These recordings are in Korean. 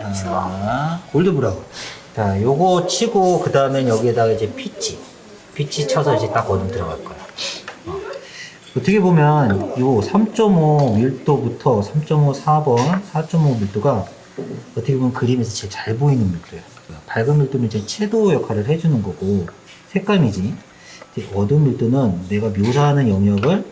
자, 골드 브라운. 자, 요거 치고 그 다음에 여기에다가 이제 피치, 피치 쳐서 이제 딱 어둠 들어갈 거야. 어. 어떻게 보면 요 3.5 밀도부터 3.5 4번, 4.5 밀도가 어떻게 보면 그림에서 제일 잘 보이는 밀도예요. 밝은 밀도는 이제 채도 역할을 해주는 거고 색감이지. 어두운 밀도는 내가 묘사하는 영역을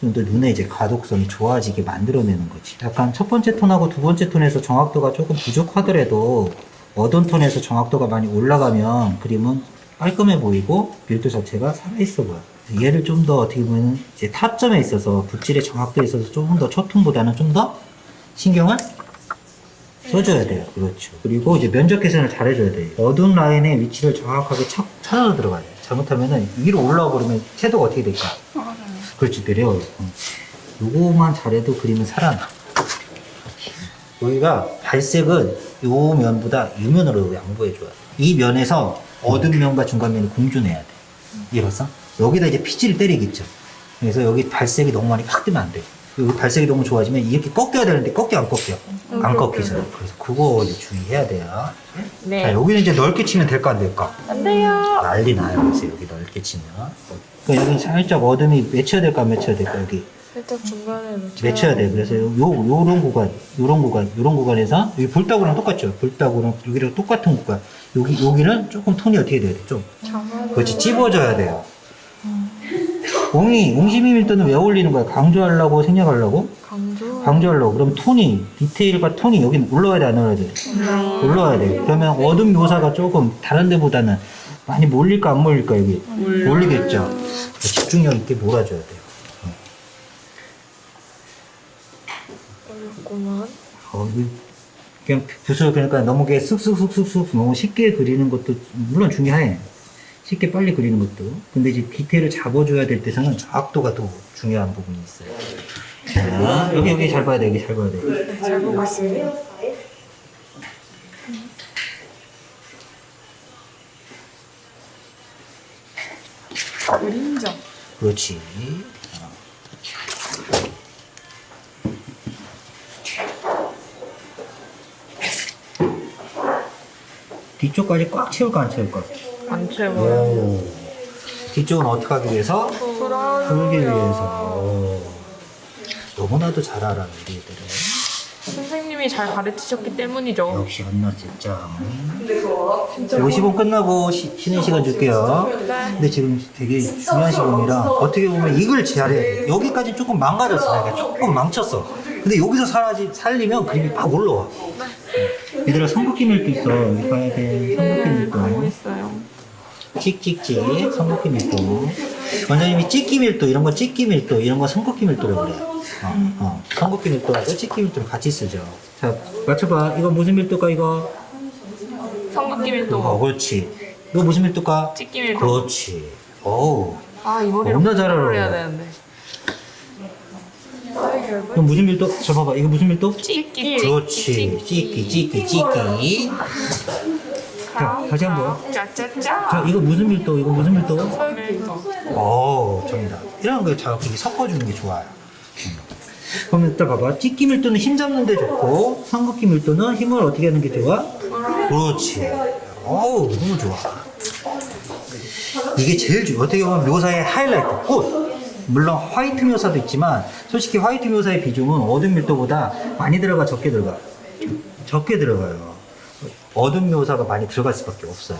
좀 더 눈에 이제 가독성이 좋아지게 만들어내는 거지. 약간 첫 번째 톤하고 두 번째 톤에서 정확도가 조금 부족하더라도 어두운 톤에서 정확도가 많이 올라가면 그림은 깔끔해 보이고 밀도 자체가 살아있어 보여. 얘를 좀 더 어떻게 보면 이제 타점에 있어서 붓질의 정확도에 있어서 조금 더첫 톤보다는 좀 더 신경을 써줘야 돼요. 그렇죠. 그리고 이제 면적 계산을 잘 해줘야 돼요. 어두운 라인의 위치를 정확하게 쳐, 찾아서 들어가야 돼요. 잘못하면은 위로 올라와 버리면 채도가 어떻게 될까? 그렇지, 내려. 응. 요거만 잘해도 그림은 살아나. 여기가 발색은 요 면보다 이 면으로 양보해줘야 돼. 이 면에서 어두운 면과 중간 면이 공존해야 돼. 이해봤어? 여기다 이제 피지를 때리겠죠. 그래서 여기 발색이 너무 많이 확 뜨면 안 돼. 여기 발색이 너무 좋아지면 이렇게 꺾여야 되는데 꺾여 안 꺾여? 안 꺾이잖아. 그래서 그거 이제 주의해야 돼요. 네. 자, 여기는 이제 넓게 치면 될까 안 될까? 안 돼요. 난리 나요. 그래서 여기 넓게 치면. 그러니까 여기 살짝 어둠이 맺혀야 될까 안 맺혀야 될까 여기 살짝 중간에 놓쳐. 맺혀야 돼. 그래서 요 요런 구간, 요런 구간, 요런 구간에서 여기 볼따구랑 똑같죠. 볼따구랑 여기랑 똑같은 구간. 여기 여기는 조금 톤이 어떻게 돼야 돼? 좀 그렇지 찝어져야 돼요. 옹이 옹심이 밀도는 왜 올리는 거야? 강조하려고 생략하려고? 강조. 강조하려고. 그럼 톤이 디테일과 톤이 여기 올라와야 돼 안 올라야 돼? 올라와야 돼. 그러면 어둠 묘사가 조금 다른 데보다는 많이 몰릴까 안 몰릴까 여기? 몰리겠죠. 집중력 있게 몰아줘야 돼요. 어렵구만. 어, 이- 그냥 붓을 그러니까 너무 게 쑥쑥쑥쑥쑥 너무 쉽게 그리는 것도 물론 중요해. 쉽게 빨리 그리는 것도. 근데 이제 디테일을 잡아줘야 될 때서는 정확도가 더 중요한 부분이 있어요. 자, 여기 여기 잘 봐야 돼. 여기 잘 봐야 돼. 잘 보고 있습니 그림자. 그렇지. 뒤쪽까지 꽉 채울까 안 채울까? 안 채워. 오. 뒤쪽은 어떻게 하기 위해서? 풀기 위해서. 오. 너무나도 잘 알아, 우리 애들은. 선생님이 잘 가르치셨기 때문이죠. 역시 언나 진짜. 50분 끝나고 쉬, 쉬는 시간 줄게요. 근데 지금 되게 중요한 시간이라 어떻게 보면 이걸 잘해야 돼. 여기까지 조금 망가졌어. 내가 조금 망쳤어. 근데 여기서 살아지, 살리면 그림이 막 올라와. 얘들아 삼각기 밀도 있어. 여기 봐야 돼. 삼각기 네, 밀도. 찍찍찍 삼각기 밀도 원장님이 찍기 밀도 이런 거 찍기 밀도 이런 거 삼각기 밀도라고 그래요 어, 어. 삼각기 밀도하고 찍기 밀도를 같이 쓰죠 자 맞춰봐 이거 무슨 밀도가 이거 밀도. 어 그렇지 이거 무슨 밀도가 찍기 밀도. 그렇지 어우 아, 이 머리를 너무나 잘 컨트롤 해야 알아. 되는데. 이거 무슨 밀도 저 봐봐 이거 무슨 밀도 찍기. 그렇지 찍기 찍기 찍기 자 다시 한 번 짜짜짜. 자 이거 무슨 밀도 이거 무슨 밀도 밀도. 오, 정답. 이런 거 자극이 섞어주는 게 좋아요. 음. 그럼 일단 봐봐. 찍기 밀도는 힘 잡는 데 좋고, 삼각기 밀도는 힘을 어떻게 하는 게 좋아? 그렇지. 어우, 너무 좋아. 이게 제일 좋아. 어떻게 보면 묘사의 하이라이트, 꽃. 물론 화이트 묘사도 있지만, 솔직히 화이트 묘사의 비중은 어둠 밀도보다 많이 들어가, 적게 들어가? 적게 들어가요. 어둠 묘사가 많이 들어갈 수밖에 없어요.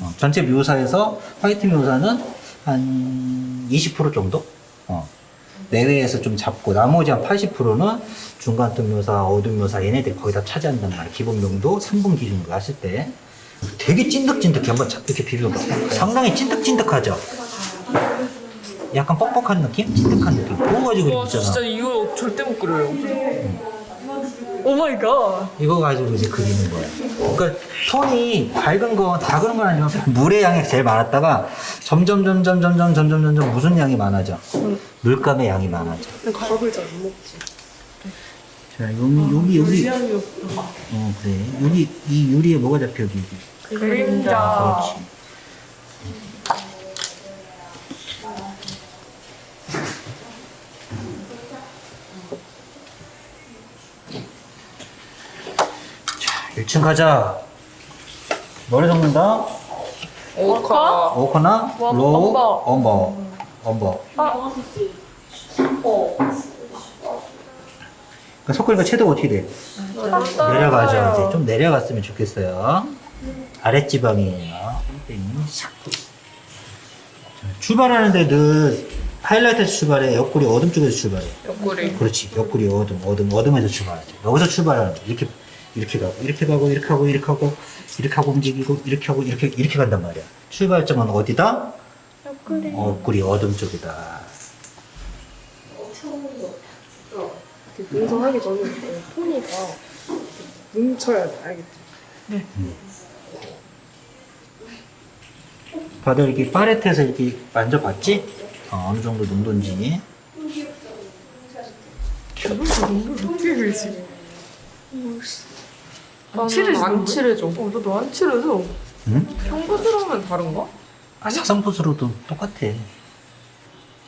어, 전체 묘사에서 화이트 묘사는 한 20% 정도? 어, 내외에서 좀 잡고 나머지 한 80%는 중간 톤 묘사, 어둠 묘사 얘네들이 거의 다 차지한단 말이야. 기본 명도 3분 기준으로 했을 때 되게 찐득찐득해. 한번 자- 이렇게 비벼봐. 상당히 찐득찐득하죠? 약간 뻑뻑한 느낌? 찐득한 느낌. 그거 가지고 와, 있잖아. 진짜 이거 절대 못 그려요. 오 마이 갓. 이거 가지고 이제 그리는 거예요. 그러니까 톤이 밝은 거, 작은 건 아니지만 물의 양이 제일 많았다가 점점 점점 점점 점점 점점 무슨 양이 많아져? 물감의 양이 많아져. 근데 밥을 잘 안 먹지. 자, 여기 여기 여기 어 그래. 여기 이 유리에 뭐가 잡혀 여기? 여기. 그림자. 그렇지. 1층 가자. 뭐를 적는다? 오카. 오커나 원- 로우 엄버. 엄버 엄버. 아, 그러니까 속글과 채도가 어떻게 돼? 내려가죠. 이제 좀 내려갔으면 좋겠어요. 아랫지방이에요. 싹. 출발하는데 늘 하이라이트에서 출발해. 옆구리 어둠 쪽에서 출발해. 옆구리. 그렇지. 옆구리 어둠, 어둠, 어둠에서 출발하죠. 여기서 출발하는 거야. 이렇게, 이렇게 가고, 이렇게 가고, 이렇게 하고, 이렇게 하고, 이렇게 하고 움직이고, 이렇게 하고, 이렇게, 이렇게 간단 말이야. 출발점은 어디다? 옆구리. 옆구리 어둠 쪽이다. 운동하기 전에 토니가 뭉쳐야 돼, 알겠지? 다들 이렇게 파레트에서 이렇게 만져봤지? 어, 어느 정도 농도인지. 저걸 저 정도를 어떻게 그리지? 나는 칠해줘. 안 칠해줘. 어, 나도 안 칠해서. 응? 평소스러우면 다른가? 아, 사성붓으로도 똑같아.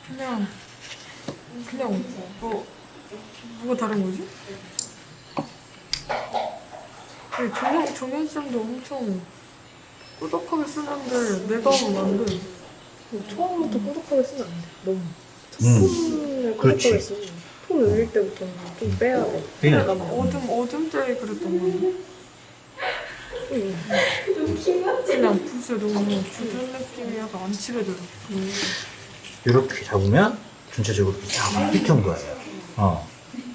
그냥, 그냥, 뭐, 뭐가 다른 거지? 아니, 정현, 정현쌤도 엄청 꾸덕하게 쓰는데, 내가 하면 안 돼. 처음부터 꾸덕하게 쓰면 안 돼. 너무. 응. 톤을. 꾸덕하게 쓰면. 톤 올릴 때부터는 좀 빼야 돼. 빼야 돼. 약간 어둠, 어둠 때 그랬던 건데. 응. 그냥 붓에 너무 주전 느낌이 약간 안 칠해져요. 이렇게 잡으면 전체적으로 쫙 삐튼 거예요. 어.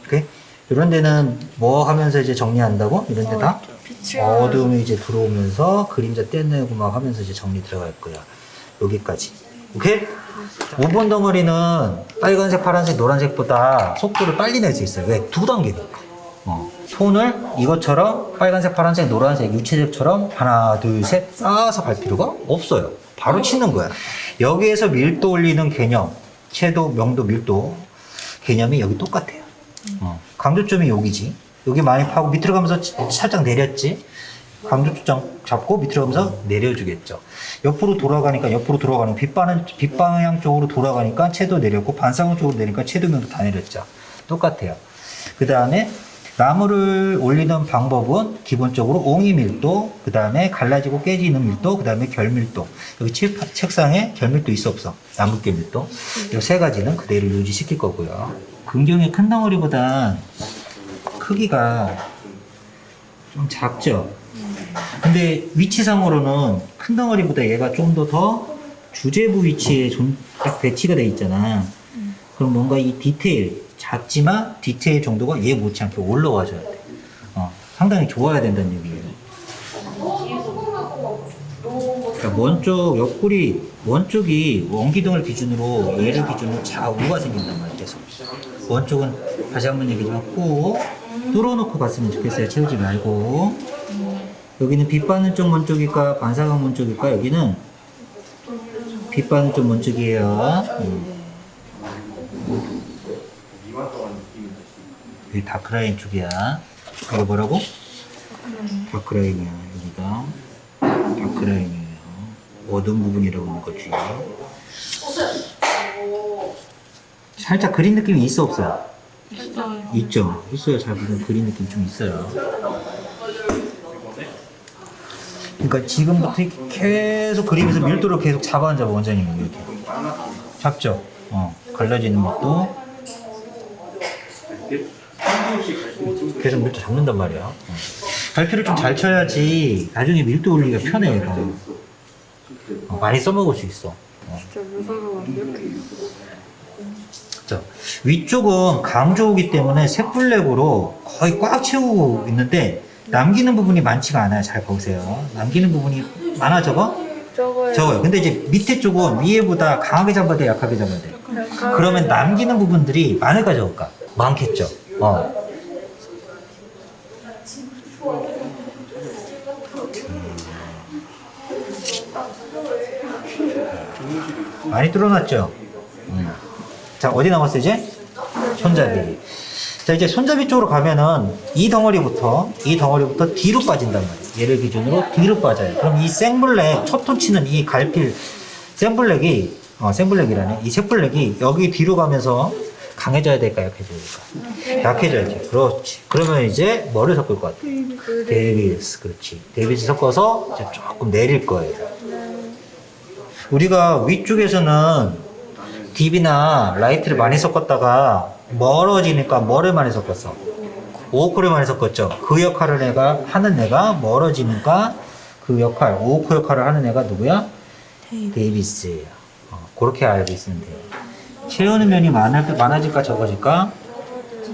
오케이? 이런 데는 뭐 하면서 이제 정리한다고? 이런 데 다? 빛이 어둠이 이제 들어오면서 그림자 떼내고 막 하면서 이제 정리 들어갈 거야. 여기까지. 오케이? 5번 덩어리는 빨간색, 파란색, 노란색보다 속도를 빨리 낼 수 있어요. 왜? 두 단계니까. 어. 톤을 이것처럼 빨간색, 파란색, 노란색, 유채색처럼 하나, 둘, 셋 쌓아서 갈 필요가 없어요. 바로 치는 거야. 여기에서 밀도 올리는 개념, 채도, 명도, 밀도 개념이 여기 똑같아요. 어. 강조점이 여기지. 여기 많이 파고 밑으로 가면서 치- 살짝 내렸지. 강조점 잡고 밑으로 가면서 내려주겠죠. 옆으로 돌아가니까 옆으로 돌아가는 빗방향, 빗방향 쪽으로 돌아가니까 채도 내렸고 반사광 쪽으로 내리니까 채도 명도 다 내렸죠. 똑같아요. 그 다음에 나무를 올리는 방법은 기본적으로 옹이 밀도, 그 다음에 갈라지고 깨지는 밀도, 그 다음에 결밀도. 여기 책, 책상에 결밀도 있어 없어? 나무깨 밀도. 이 세 가지는 그대로 유지시킬 거고요. 근경의 큰 덩어리보단 크기가 좀 작죠? 근데 위치상으로는 큰 덩어리보다 얘가 좀 더 더 주제부 위치에 좀 딱 배치가 돼 있잖아. 그럼 뭔가 이 디테일, 작지만 디테일 정도가 얘 못지않게 올라와줘야 돼. 어, 상당히 좋아야 된다는 얘기예요. 그러니까 원쪽 옆구리 원쪽이 원기둥을 기준으로 얘를 기준으로 좌우가 생긴단 말이야 계속 원쪽은 다시 한 번 얘기지만 꼭 뚫어놓고 갔으면 좋겠어요 채우지 말고 여기는 빛 받는 쪽 원쪽일까 반사광 원쪽일까 여기는 빛 받는 쪽 원쪽이에요 음. 여기 다크라인 쪽이야. 이거 뭐라고? 다크라인이야 여기가. 다크라인이에요. 어두운 부분이라고 하는 거지. 살짝 그린 느낌이 있어 없어? 있죠. 있어요. 잘 보면 그린 느낌 좀 있어요. 그러니까 지금부터 계속 그리면서 밀도를 계속 잡아 잡아 원장님이 이렇게. 잡죠? 어 갈라지는 밀도 계속 밀도 잡는단 말이야 어. 갈피를 좀 잘 쳐야지 나중에 밀도 올리기가 편해 얘가 어, 많이 써먹을 수 있어 어. 진짜 이렇게. 자, 위쪽은 강조우기 때문에 색블랙으로 거의 꽉 채우고 있는데 남기는 부분이 많지가 않아요. 잘 보세요. 남기는 부분이 많아 적어? 저거에. 적어요. 근데 이제 밑에 쪽은 위에보다 강하게 잡아야 돼, 약하게 잡아야 돼. 그러면 남기는 부분들이 많을까 적을까? 많겠죠. 어. 많이 뚫어놨죠? 음. 자, 어디 남았어, 이제? 손잡이. 자, 이제 손잡이 쪽으로 가면은 이 덩어리부터, 이 덩어리부터 뒤로 빠진단 말이에요. 얘를 기준으로 뒤로 빠져요. 그럼 이 생블랙, 첫톤 치는 이 갈필, 생블랙이, 어, 생블랙이라네. 이 색블랙이 여기 뒤로 가면서 강해져야 될까 약해져야 될까? 약해져야지. 그렇지. 그러면 이제 뭐를 섞을 것 같아? 데이비스. 그렇지. 데이비스 섞어서 이제 조금 내릴 거예요. 우리가 위쪽에서는 딥이나 라이트를 많이 섞었다가 멀어지니까 뭐를 많이 섞었어? 오크를 많이 섞었죠. 그 역할을 내가 하는 애가 멀어지니까 그 역할, 오크 역할을 하는 애가 누구야? 데이비스예요. 어, 그렇게 알고 있으면 돼요. 채우는 면이 많을, 많아질까 적어질까?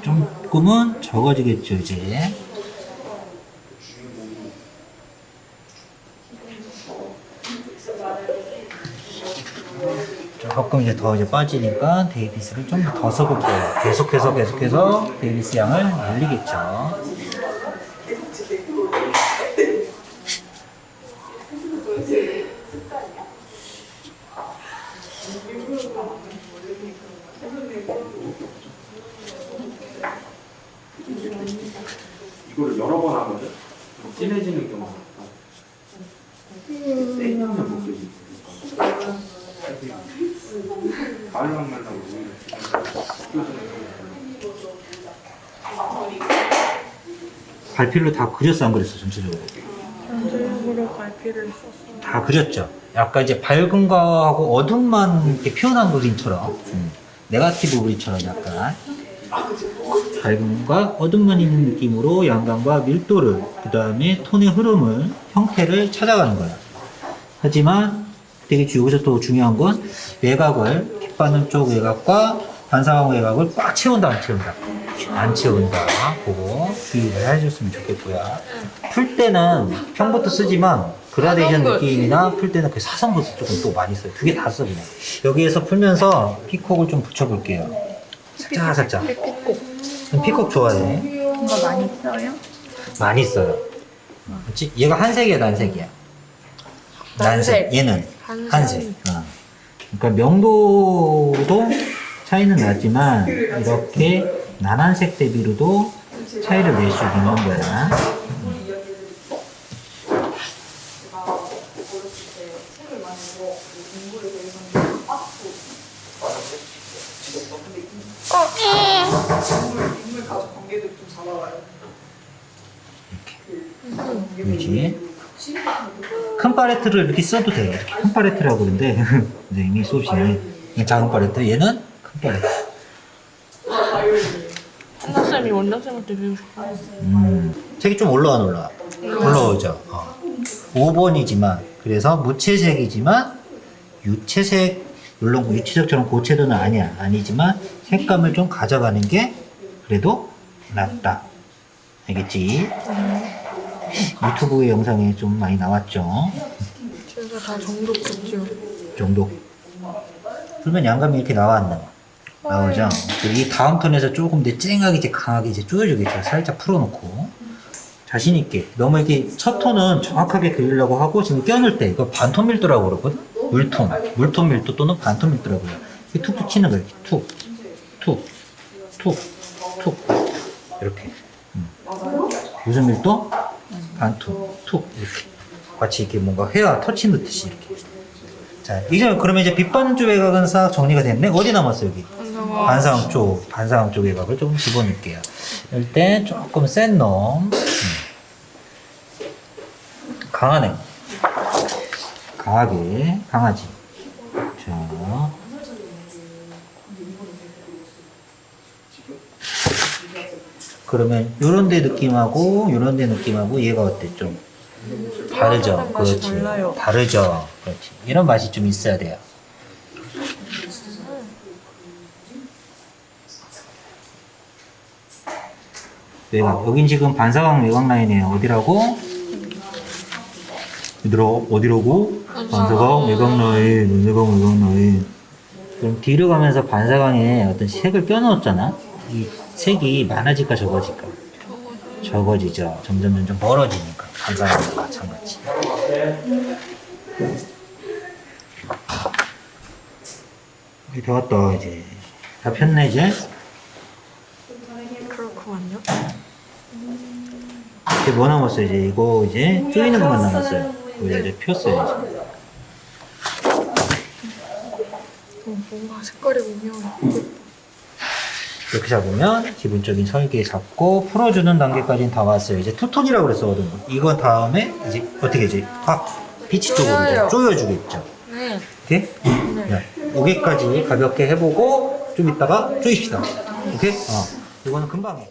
조금은 적어지겠죠, 이제. 조금 이제 더 이제 빠지니까 데이비스를 좀더 거예요. 계속해서 계속해서 데이비스 양을 늘리겠죠. 이거를 여러 번. 그럼 진해지는 경우가 있다. 세게 하면 못 되지. 말랑말랑 갈필로 다 그렸어 안 그렸어 전체적으로? 전체적으로 갈피를 썼어. 다 그렸죠. 약간 이제 밝은 거하고 어둠만 이렇게 표현한 그림처럼, 음, 네가티브 그림처럼 약간 밝은 과 어둠만 있는 느낌으로 양감과 밀도를, 그 다음에 톤의 흐름을, 형태를 찾아가는 거야. 하지만 되게 주- 여기서 또 중요한 건 외곽을, 빛 받는 쪽 외곽과 반사광 외곽을 꽉 채운다, 안 채운다? 안 채운다. 그거 주의를 해줬으면 좋겠고요. 풀 때는 평부터 쓰지만 그라데이션. 느낌이나 풀 때는 그 사선부터 조금 또 많이 써요. 두 개 다 써, 그냥. 여기에서 풀면서 피콕을 좀 붙여볼게요. 살짝, 살짝. 피코. 피콕 좋아해. 뭔가 많이 써요? 많이 써요. 얘가 한색이야, 난색이야? 난색. 얘는 한색. 한색. 어. 그러니까 명도도 차이는 나지만 이렇게 난한색 대비로도 차이를 낼 수 있는 거야. 그렇지. 큰 팔레트를 이렇게 써도 돼. 이렇게 큰 팔레트라고 그러는데 선생님이 수업시에 작은 팔레트, 얘는 큰 팔레트. 한나쌤이 원장쌤한테 배우고 싶어. 음, 색이 좀 올라와 올라와. 올라오죠. 어. 5번이지만 그래서 무채색이지만 유채색 물론 유채색처럼 고채도는 아니야 아니지만 색감을 좀 가져가는 게 그래도 낫다. 알겠지? 유튜브 영상에 좀 많이 나왔죠. 제가 다 정도 붙죠. 정도. 그러면 양감이 이렇게 나왔나? 나오죠. 그리고 이 다음 톤에서 조금 더 쨍하게 이제 강하게 이제 쪼여주겠죠. 살짝 풀어놓고 자신 있게. 너무 이렇게 첫 톤은 정확하게 그리려고 하고 지금 껴놓을 때 이거 반톤 밀도라고 그러거든. 물톤, 물톤 밀도 또는 반톤 밀도라고요. 이렇게 툭툭 치는 거예요. 툭, 툭, 툭, 툭 이렇게. 음. 무슨 밀도? 반톤, 툭 이렇게. 같이 이렇게 뭔가 회와 터치 넣듯이 이렇게. 자, 이제 그러면 이제 쪽 외곽은 싹 정리가 됐네. 어디 남았어 여기? 반사광 쪽, 반사광 쪽 외곽을 조금 집어넣을게요. 이럴 때 조금 센 놈. 음. 강하네. 강하게, 강하지. 자. 그러면 요런 데 느낌하고 요런 데 느낌하고 얘가 어때 좀 다르죠. 그렇지. 달라요. 다르죠. 그렇지. 이런 맛이 좀 있어야 돼요. 외곽. 여긴 지금 반사광 외곽 라인이에요. 어디라고? 얘들아, 어디라고? 반사광 외곽 라인, 외곽 외곽 라인. 그럼 뒤로 가면서 반사광에 어떤 색을 껴넣었잖아? 이 색이 많아질까 적어질까? 적어지죠. 점점 점점 멀어지니까. 반사광과 마찬가지. 이렇게 다 왔다, 이제. 다 폈네, 이제. 그렇구만요. 이제 뭐 남았어요? 이제 이거 이제 쪼이는 것만 남았어요. 이거 이제 폈어요. 이제. 어, 뭔가 색깔이 오묘해. 이렇게 잡으면 기본적인 설계 잡고 풀어주는 단계까지는 다 왔어요. 이제 투톤이라고 그랬었거든요. 이건 다음에 이제 어떻게 이제 확 피치 쪽으로 이제 조여요. 조여주겠죠. 네. 오케이? 자, 여기까지 가볍게 해보고 좀 이따가 조입시다. 오케이? 어. 이거는 금방 해.